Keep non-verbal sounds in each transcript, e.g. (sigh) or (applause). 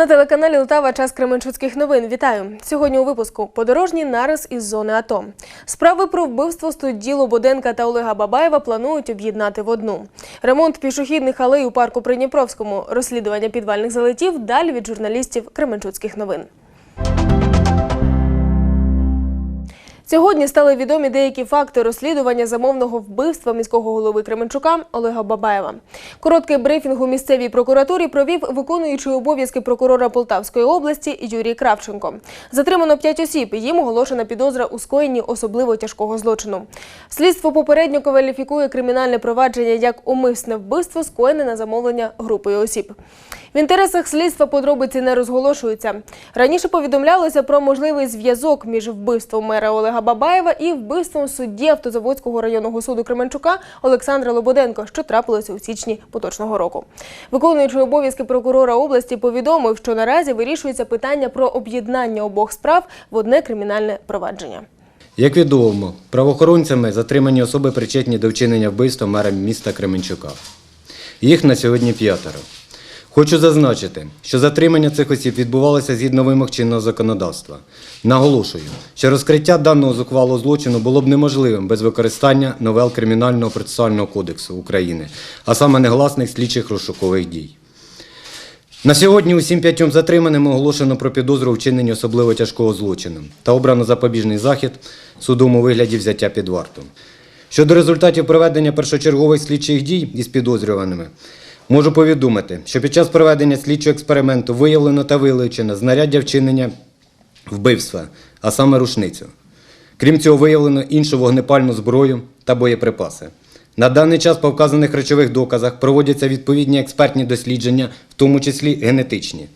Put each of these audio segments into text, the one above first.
На телеканалі Лтава час Кременчуцьких новин. Вітаю! Сьогодні у випуску подорожній нарис із зони АТО. Справи про вбивство судді Лободенка та Олега Бабаєва планують об'єднати в одну. Ремонт пішохідних алей у парку Придніпровському, розслідування підвальних залетів далі від журналістів Кременчуцьких новин. Сьогодні стали відомі деякі факти розслідування замовного вбивства міського голови Кременчука Олега Бабаєва. Короткий брифінг у місцевій прокуратурі провів виконуючий обов'язки прокурора Полтавської області Юрій Кравченко. Затримано п'ять осіб. Їм оголошена підозра у скоєнні особливо тяжкого злочину. Слідство попередньо кваліфікує кримінальне провадження як умисне вбивство, скоєне на замовлення групою осіб. В інтересах слідства подробиці не розголошуються. Раніше повідомлялося про можливий зв'язок між вбивством мера Олега Бабаєва і вбивством судді Автозаводського районного суду Кременчука Олександра Лободенко, що трапилося у січні поточного року. Виконуючий обов'язки прокурора області повідомив, що наразі вирішується питання про об'єднання обох справ в одне кримінальне провадження. Як відомо, правоохоронцями затримані особи причетні до вчинення вбивства мера міста Кременчука. Їх на сьогодні п'ятеро. Хочу зазначити, що затримання цих осіб відбувалося згідно вимог чинного законодавства. Наголошую, що розкриття даного зухвалого злочину було б неможливим без використання новел Кримінального процесуального кодексу України, а саме негласних слідчих розшукових дій. На сьогодні усім п'ятьом затриманим оголошено про підозру у вчиненні особливо тяжкого злочину та обрано запобіжний захід судом у вигляді взяття під варту. Щодо результатів проведення першочергових слідчих дій із підозрюваними, можу повідомити, що під час проведення слідчого експерименту виявлено та вилучено знаряддя вчинення вбивства, а саме рушницю. Крім цього, виявлено іншу вогнепальну зброю та боєприпаси. На даний час по вказаних речових доказах проводяться відповідні експертні дослідження, в тому числі генетичні.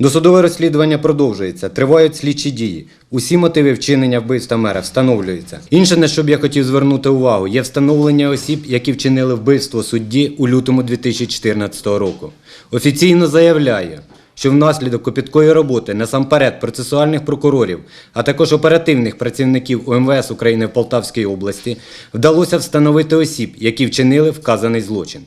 Досудове розслідування продовжується, тривають слідчі дії. Усі мотиви вчинення вбивства мера встановлюються. Інше, на що б я хотів звернути увагу, є встановлення осіб, які вчинили вбивство судді у лютому 2014 року. Офіційно заявляю, що внаслідок копіткої роботи насамперед процесуальних прокурорів, а також оперативних працівників УМВС України в Полтавській області вдалося встановити осіб, які вчинили вказаний злочин.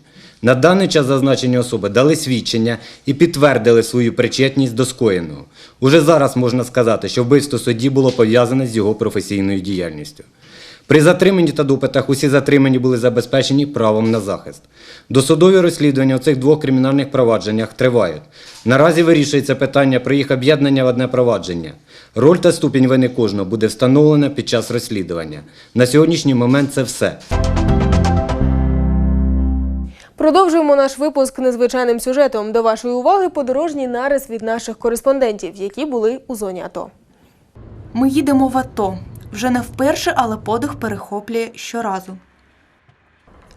На даний час зазначені особи дали свідчення і підтвердили свою причетність до скоєного. Уже зараз можна сказати, що вбивство судді було пов'язане з його професійною діяльністю. При затриманні та допитах усі затримані були забезпечені правом на захист. Досудові розслідування у цих двох кримінальних провадженнях тривають. Наразі вирішується питання про їх об'єднання в одне провадження. Роль та ступінь вини кожного буде встановлена під час розслідування. На сьогоднішній момент це все. Продовжуємо наш випуск незвичайним сюжетом. До вашої уваги подорожній нарис від наших кореспондентів, які були у зоні АТО. Ми їдемо в АТО. Вже не вперше, але подих перехоплює щоразу.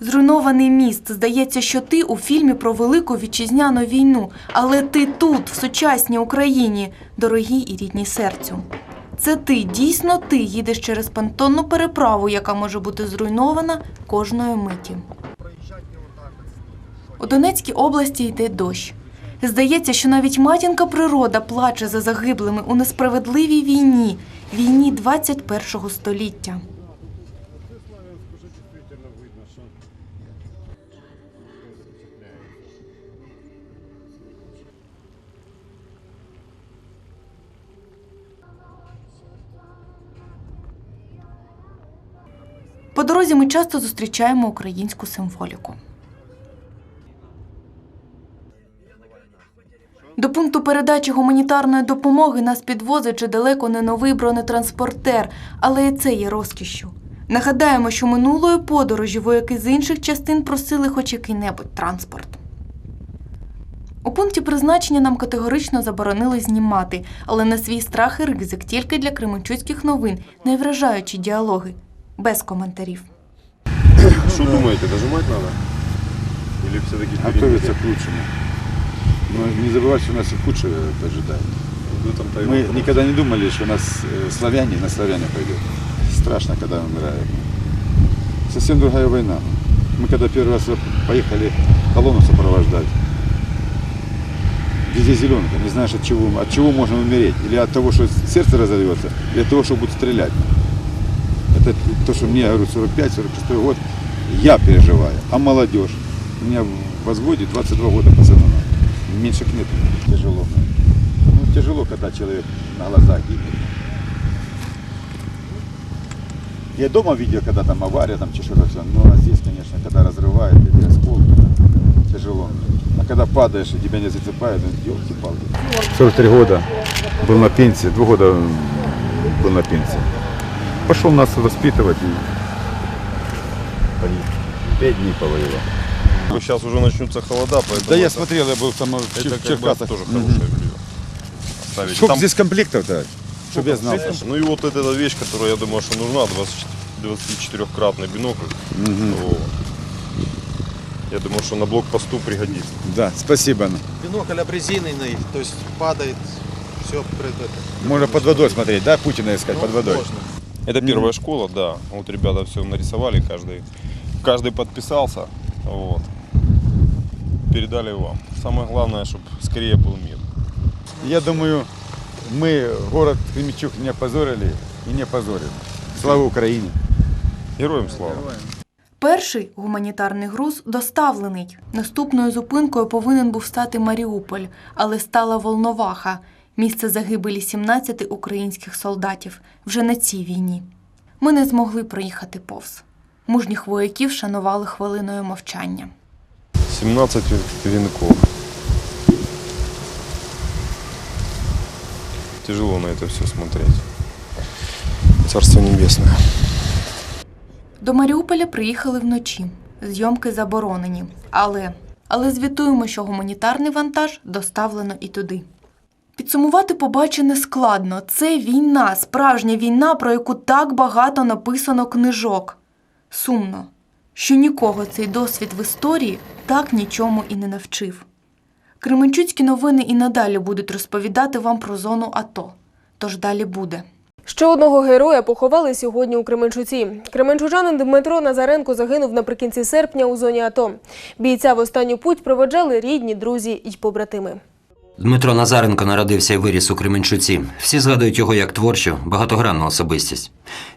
Зруйнований міст. Здається, що ти у фільмі про велику вітчизняну війну, але ти тут, в сучасній Україні, дорогій і рідній серцю. Це ти, дійсно ти їдеш через понтонну переправу, яка може бути зруйнована кожної миті. У Донецькій області йде дощ. Здається, що навіть матінка природа плаче за загиблими у несправедливій війні, війні 21-го століття. По дорозі ми часто зустрічаємо українську символіку. До пункту передачі гуманітарної допомоги нас підвозить чи далеко не новий бронетранспортер, але і це є розкішшю. Нагадаємо, що минулої подорожі вояки з інших частин просили хоч який-небудь транспорт. У пункті призначення нам категорично заборонили знімати, але на свій страх і ризик тільки для кременчуцьких новин, не вражаючи діалоги, без коментарів. Что думаете, дожимать надо? Или все-таки готовиться к лучшему. Но не забывать, что нас и худшее ожидает. Мы никогда не думали, что нас э, славяне на славяне пойдет. Страшно, когда умирают. Совсем другая война. Мы когда первый раз поехали колонну сопровождать, везде зеленка, не знаешь от чего, от чего можно умереть. Или от того, что сердце разорвется, или от того, что будут стрелять. Это то, что мне, говорю, 45-46 год, я переживаю. А молодежь? Меня в возводе 22 года пацанам. Меньше нет. Тяжело. мне. тяжело, когда человек на глазах гибнет. Я дома видел, когда там авария, там чешура, все. Ну, а здесь, конечно, когда разрывает, эти осколки, да, тяжело. А когда падаешь и тебя не зацепает, ну, елки-палки. 43 года, был на пенсии, два года был на пенсии. Пошел нас воспитывать и погиб. Пять дней повоевал. Сейчас уже начнутся холода, поэтому Да я это, смотрел, я был там в это Чер- как бы Черкасах. тоже блюдо. Оставить. Сколько Там- здесь комплектов-то? Чтобы я знал. Ну и вот эта вещь, которая, я думаю, что нужна, 24-кратный бинокль. Вот. Я думаю, что на блокпосту пригодится. Да, спасибо. Бинокль обрезиненный, то есть падает, все пред это. Можно под водой смотреть, да, Путина искать Ну, под водой? Можно. Это первая школа, да. Вот ребята все нарисовали, каждый, каждый подписался. Вот. Передали вам. Самое главное, чтобы скорее был мир. Я думаю, мы город Кременчук не опозорили и не опозорим. Слава Украине! Героям слава! Перший гуманітарний груз доставлений. Наступною зупинкою повинен був стати Маріуполь, але стала Волноваха, місце загибелі 17 українських солдатів вже на цій війні. Ми не змогли проїхати повз. Мужніх вояків шанували хвилиною мовчання. 17 венков. Тяжело на это все смотреть. Царство небесное. До Маріуполя приїхали вночі. Зйомки заборонені. Але, але звітуємо, що гуманітарний вантаж доставлено і туди. Підсумувати побачене складно. Це війна, справжня війна, про яку так багато написано книжок. Сумно, що нікого цей досвід в історії так нічому і не навчив. Кременчуцькі новини і надалі будуть розповідати вам про зону АТО. Тож далі буде. Ще одного героя поховали сьогодні у Кременчуці. Кременчужанин Дмитро Назаренко загинув наприкінці серпня у зоні АТО. Бійця в останню путь проводжали рідні, друзі й побратими. Дмитро Назаренко народився і виріс у Кременчуці. Всі згадують його як творчу, багатогранну особистість.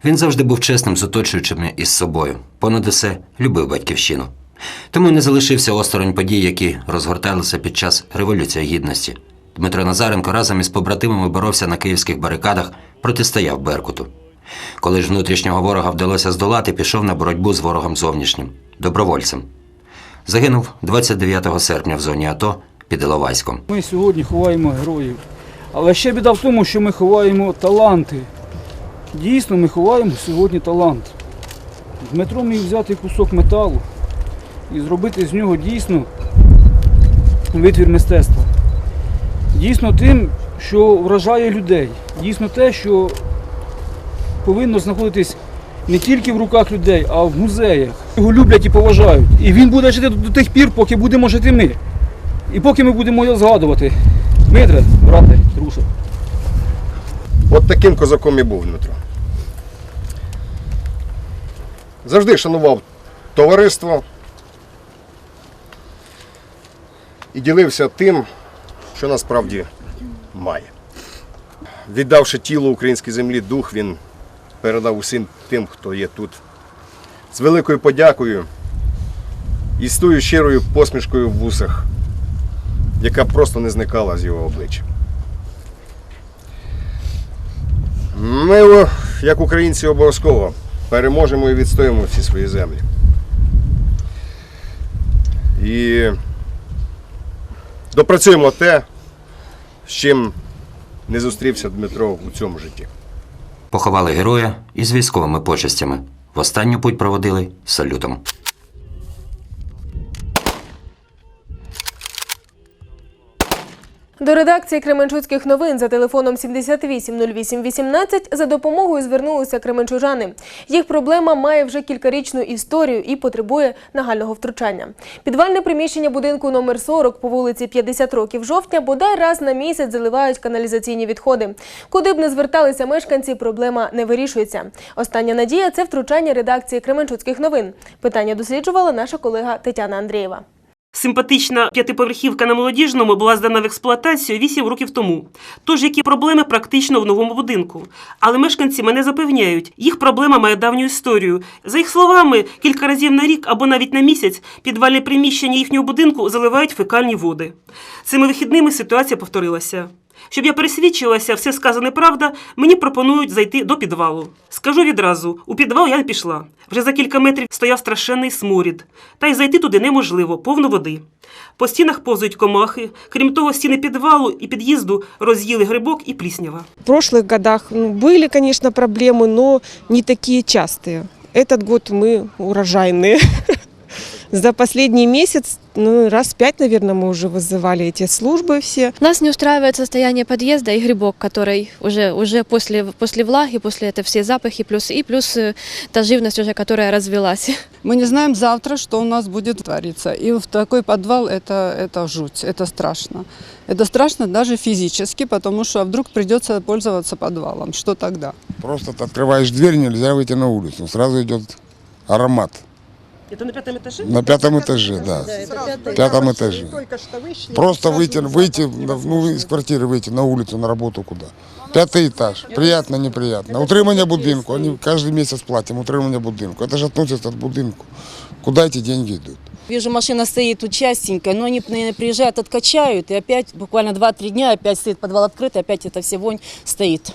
Він завжди був чесним з оточуючими із собою. Понад усе любив батьківщину. Тому не залишився осторонь подій, які розгорталися під час Революції Гідності. Дмитро Назаренко разом із побратимами боровся на київських барикадах, протистояв Беркуту. Коли ж внутрішнього ворога вдалося здолати, пішов на боротьбу з ворогом зовнішнім добровольцем. Загинув 29 серпня в зоні АТО під Іловайськом. Ми сьогодні ховаємо героїв. Але ще біда в тому, що ми ховаємо таланти. Дійсно, ми ховаємо сьогодні талант. Дмитро міг взяти кусок металу і зробити з нього дійсно витвір мистецтва. Дійсно тим, що вражає людей. Дійсно те, що повинно знаходитись не тільки в руках людей, а в музеях. Його люблять і поважають. І він буде жити до тих пір, поки будемо жити ми. І поки ми будемо його згадувати. Дмитре, брате, друже. От таким козаком і був Дмитро. Завжди шанував товариство і ділився тим, що насправді має. Віддавши тіло українській землі, дух він передав усім тим, хто є тут. З великою подякою і з тою щирою посмішкою в вусах, яка просто не зникала з його обличчя. Ми, як українці, обов'язково переможемо і відстоїмо всі свої землі. І допрацюємо те, з чим не зустрівся Дмитро у цьому житті. Поховали героя із військовими почестями. В останню путь проводили салютом. До редакції Кременчуцьких новин за телефоном 780818 за допомогою звернулися кременчужани. Їх проблема має вже кількарічну історію і потребує нагального втручання. Підвальне приміщення будинку номер 40 по вулиці 50 років жовтня бодай раз на місяць заливають каналізаційні відходи. Куди б не зверталися мешканці, проблема не вирішується. Остання надія це втручання редакції Кременчуцьких новин. Питання досліджувала наша колега Тетяна Андрієва. Симпатична п'ятиповерхівка на молодіжному була здана в експлуатацію 8 років тому. Тож які проблеми практично в новому будинку. Але мешканці мене запевняють, їх проблема має давню історію. За їх словами, кілька разів на рік або навіть на місяць підвальне приміщення їхнього будинку заливають фекальні води. Цими вихідними ситуація повторилася. Щоб я пересвідчилася, все сказане правда, мені пропонують зайти до підвалу. Скажу відразу: у підвал я не пішла. Вже за кілька метрів стояв страшенний сморід. Та й зайти туди неможливо, повно води. По стінах повзують комахи. Крім того, стіни підвалу і під'їзду роз'їли грибок і пліснява. В прошлых годах ну, были, конечно, проблемы, но не такие частые. Этот год мы урожайные. (laughs) За последний месяц, ну, раз пять, наверное, мы уже вызывали эти службы все. Нас не устраивает состояние подъезда и грибок, который уже, уже после, после влаги, после этого все запахи, плюс и плюс э, та живность уже, которая развелась. (laughs) Мы не знаем завтра, что у нас будет твориться. И в такой подвал это, это жуть, это страшно. Это страшно даже физически, потому что вдруг придется пользоваться подвалом. Что тогда? Просто ты открываешь дверь, нельзя выйти на улицу. Сразу идет аромат. Это на пятом этаже? На пятом этаже, да. В пятом этаже. Просто выйти, выйти ну, из квартиры выйти на улицу, на работу куда. Пятый этаж. Приятно, неприятно. Утримання будинку. Они каждый месяц платим утримання будинку. Это же относится к будинку. Куда эти деньги идут? Вижу, машина стоит тут частенько, но они приезжают, откачают, и опять буквально 2-3 дня опять стоит подвал открытый, опять эта вся вонь стоит.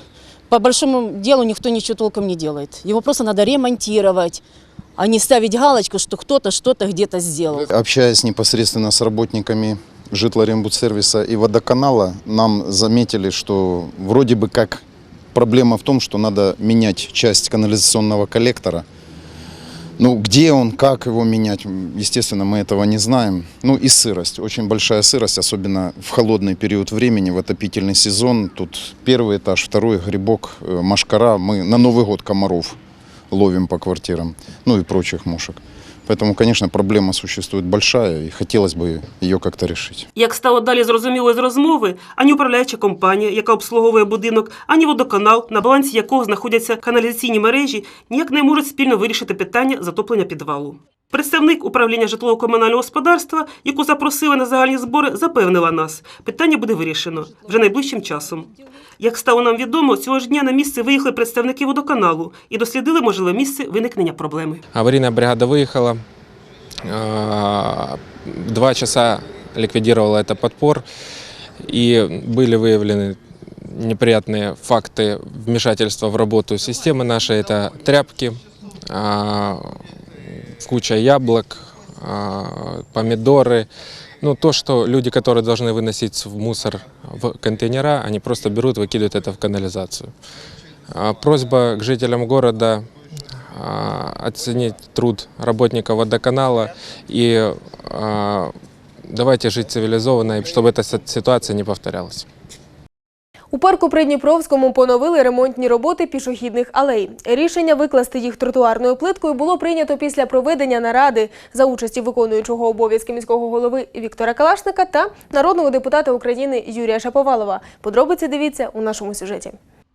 По большому делу никто ничего толком не делает. Его просто надо ремонтировать, а не ставить галочку, что кто-то что-то где-то сделал. Общаясь непосредственно с работниками Житлорембудсервиса и водоканала, нам заметили, что вроде бы как проблема в том, что надо менять часть канализационного коллектора. Ну, где он, как его менять, естественно, мы этого не знаем. Ну и сырость, очень большая сырость, особенно в холодный период времени, в отопительный сезон. Тут первый этаж, второй грибок, э, машкара. Мы на Новый год комаров ловим по квартирам, ну и прочих мушек. Поэтому, конечно, проблема существует большая, и хотелось бы ее как-то решить. Як стало далі зрозуміло з розмови, ані управляюча компанія, яка обслуговує будинок, ані водоканал, на балансі якого знаходяться каналізаційні мережі, ніяк не можуть спільно вирішити питання затоплення підвалу. Представник управління житлово-комунального господарства, яку запросили на загальні збори, запевнила нас, питання буде вирішено вже найближчим часом. Як стало нам відомо, цього ж дня на місце виїхали представники водоканалу і дослідили можливе місце виникнення проблеми. Аварийная бригада выехала, а, два часа ликвидировала это подпор, и были выявлены неприятные факты вмешательства в работу системы нашей. Это тряпки, а, куча яблок, а, помидоры. Ну, то, что люди, которые должны выносить в мусор в контейнера, они просто берут, выкидывают это в канализацию. А, Просьба к жителям города а, оценить труд работников водоканала и давайте жить цивилизованно, чтобы эта си- ситуация не повторялась. У парку Придніпровському поновили ремонтні роботи пішохідних алей. Рішення викласти їх тротуарною плиткою було прийнято після проведення наради за участі виконуючого обов'язки міського голови Віктора Калашника та народного депутата України Юрія Шаповалова. Подробиці дивіться у нашому сюжеті.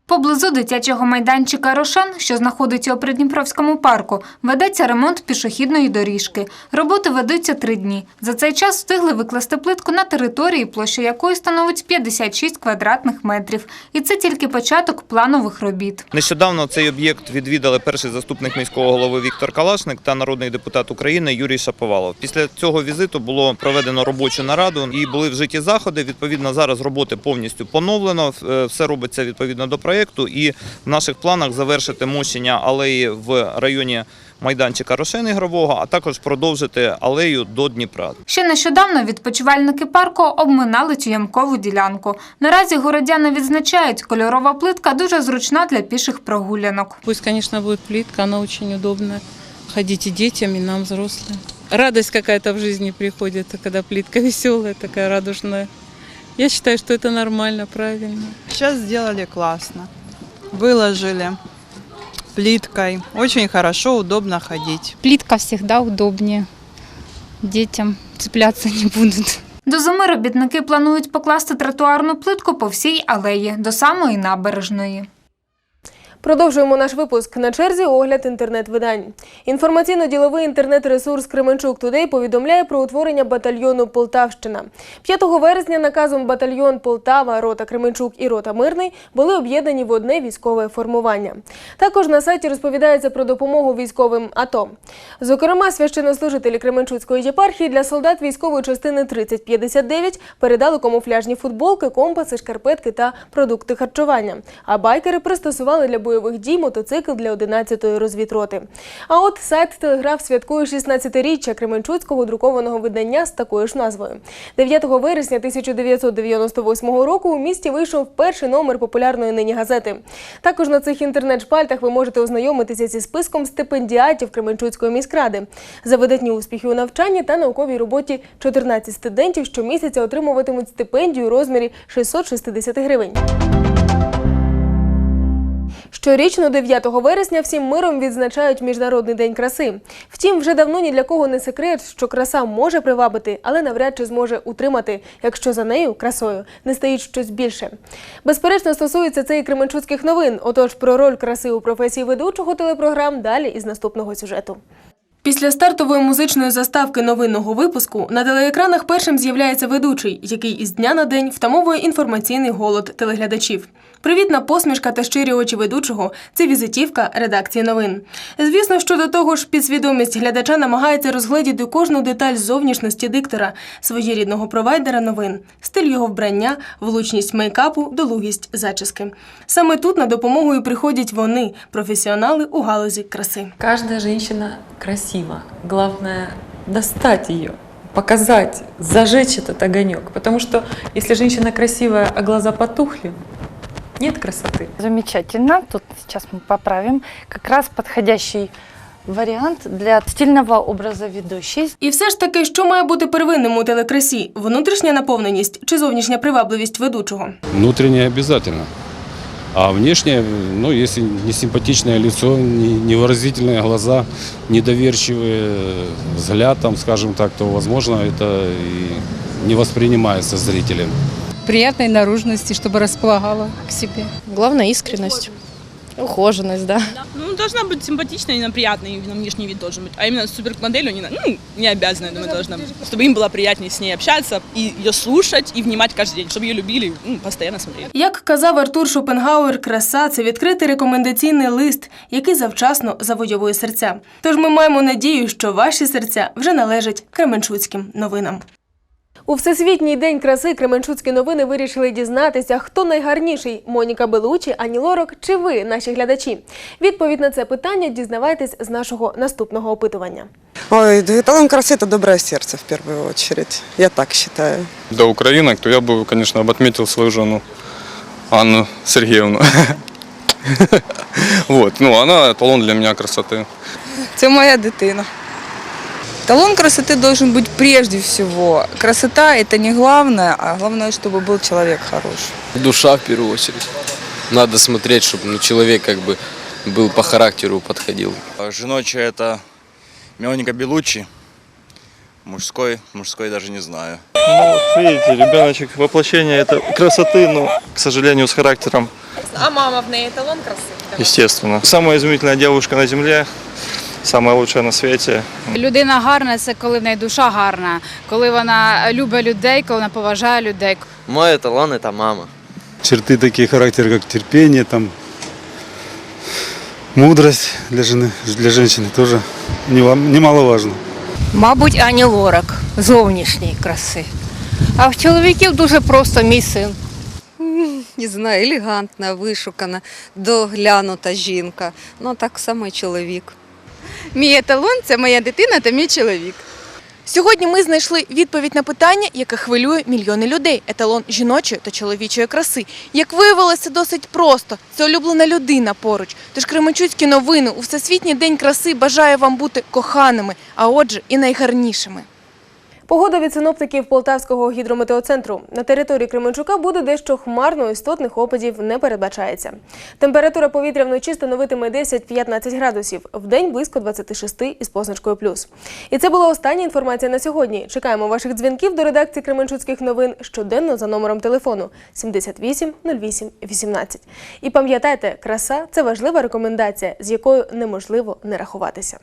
Поблизу дитячого майданчика Рошен, що знаходиться у Придніпровському парку, ведеться ремонт пішохідної доріжки. Роботи ведуться три дні. За цей час встигли викласти плитку на території, площа якої становить 56 квадратних метрів. І це тільки початок планових робіт. Нещодавно цей об'єкт відвідали перший заступник міського голови Віктор Калашник та народний депутат України Юрій Шаповалов. Після цього візиту було проведено робочу нараду і були вжиті заходи. Відповідно, зараз роботи повністю поновлено. Е, Все робиться відповідно до проєкту. І в наших планах завершити мощення алеї в районі майданчика Рошен ігрового, а також продовжити алею до Дніпра. Ще нещодавно відпочивальники парку обминали цю ямкову ділянку. Наразі городяни відзначають, кольорова плитка дуже зручна для піших прогулянок. Пусть, конечно, будет плитка, она очень удобная. Ходить и детям, и нам, взрослым. Радость какая-то в жизни приходит, когда плитка (laughs) веселая, такая радужная. Я считаю, что это нормально, правильно. Сейчас сделали классно. Выложили плиткой. Очень хорошо, удобно ходить. Плитка всегда удобнее. Детям цепляться не будут. До зими робітники планують покласти тротуарну плитку по всій алеї до самої набережної. Продовжуємо наш випуск. На черзі огляд інтернет-видань. Інформаційно-діловий інтернет-ресурс Кременчук Тудей повідомляє про утворення батальйону Полтавщина. 5 вересня наказом батальйон Полтава, рота Кременчук і рота Мирний були об'єднані в одне військове формування. Також на сайті розповідається про допомогу військовим АТО. Зокрема, священнослужителі Кременчуцької єпархії для солдат військової частини 3059 передали камуфляжні футболки, компаси, шкарпетки та продукти харчування. А байкери пристосували для бойових дій мотоцикл для 11-ї розвідроти. А от сайт Телеграф святкує 16-річчя Кременчуцького друкованого видання з такою ж назвою. 9 вересня 1998 року у місті вийшов перший номер популярної нині газети. Також на цих інтернет-шпальтах ви можете ознайомитися зі списком стипендіатів Кременчуцької міськради. За видатні успіхи у навчанні та науковій роботі 14 студентів щомісяця отримуватимуть стипендію у розмірі 660 гривень. Щорічно 9 вересня всім миром відзначають Міжнародний день краси. Втім, вже давно ні для кого не секрет, що краса може привабити, але навряд чи зможе утримати, якщо за нею красою не стоїть щось більше. Безперечно, стосується це і кременчуцьких новин. Отож, про роль краси у професії ведучого телепрограм далі із наступного сюжету. Після стартової музичної заставки новинного випуску на телеекранах першим з'являється ведучий, який із дня на день втамовує інформаційний голод телеглядачів. Привітна посмішка та щирі очі ведучого це візитівка редакції новин. Звісно, що до того ж підсвідомість глядача намагається розгледіти кожну деталь зовнішності диктора, своєрідного провайдера новин, стиль його вбрання, влучність мейкапу, долугість зачіски. Саме тут на допомогу і приходять вони, професіонали у галузі краси. Каждая женщина красива Главное достать ее, показать, зажечь этот огонек. Потому что если женщина красивая, а глаза потухли, нет красоты. Замечательно. Тут сейчас мы поправим. Как раз подходящий вариант для стильного образа ведущей. І все ж таки, що має бути первинним у телекрасі? Внутрішня наповненість чи зовнішня привабливість ведучого? Внутреннее обязательно. А внешне, ну, если не симпатичное лицо, не- невыразительные глаза, недоверчивый э, взгляд, там, скажем так, то, возможно, это и не воспринимается зрителем. приятной наружности, чтобы располагала к себе. Главное искренность, ухоженность, да. Ну, должна быть симпатичная, именно приятная, именно внешний вид должен быть. А именно супермоделью не, на- ну, не обязана, я думаю, должна быть. Чтобы им было приятнее с ней общаться, и ее слушать, и внимать каждый день, чтобы ее любили, ну, постоянно смотрели. Як казав Артур Шопенгауер, краса це відкритий рекомендаційний лист, який завчасно завойовує серця. Тож ми маємо надію, що ваші серця вже належать Кременчуцьким новинам. У Всесвітній день краси Кременчуцькі новини вирішили дізнатися, хто найгарніший Моніка Белучі, Ані Лорак чи ви, наші глядачі. Відповідь на це питання дізнавайтесь з нашого наступного опитування. Ой, да эталон красы – это доброе сердце в первую очередь. Я так считаю. до украинок, то я бы, конечно, бы отметил свою жену Анну Сергеевну. (laughs) Вот, ну, она эталон для меня красоты. Це моя дитина. Талон красоты должен быть прежде всего. Красота – это не главное, а главное, чтобы был человек хороший. Душа в первую очередь. Надо смотреть, чтобы ну, человек как бы был по характеру, подходил. Женочая это Меланика Белуччи. Мужской, мужской даже не знаю. Ну, вот видите, ребеночек воплощение это красоты, но, к сожалению, с характером, А мама в неї талон краси? естественно. Самая изумительная девушка на земле, самая лучшая на свете. Людина гарна це коли в неї душа гарна, коли вона любить людей, коли вона поважає людей. Мой эталон это мама. черты такие характера, как терпение, там, мудрость для жены, для женщины тоже нева- немаловажно. Мабуть, Ані Лорак зовнішньої краси. А в чоловіків дуже просто мій син. Не знаю, елегантна, вишукана, доглянута жінка. Ну так само і чоловік. Мій еталон це моя дитина та мій чоловік. Сьогодні ми знайшли відповідь на питання, яке хвилює мільйони людей: еталон жіночої та чоловічої краси. Як виявилося, досить просто. Це улюблена людина поруч. Тож Кременчуцькі новини у Всесвітній день краси бажає вам бути коханими, а отже, і найгарнішими. Погода від синоптиків Полтавського гідрометеоцентру. На території Кременчука буде дещо хмарно, істотних опадів не передбачається. Температура повітря вночі становитиме 10-15 градусів, вдень близько 26 із позначкою плюс. І це була остання інформація на сьогодні. Чекаємо ваших дзвінків до редакції Кременчуцьких новин щоденно за номером телефону 78 08 18. І пам'ятайте, краса це важлива рекомендація, з якою неможливо не рахуватися.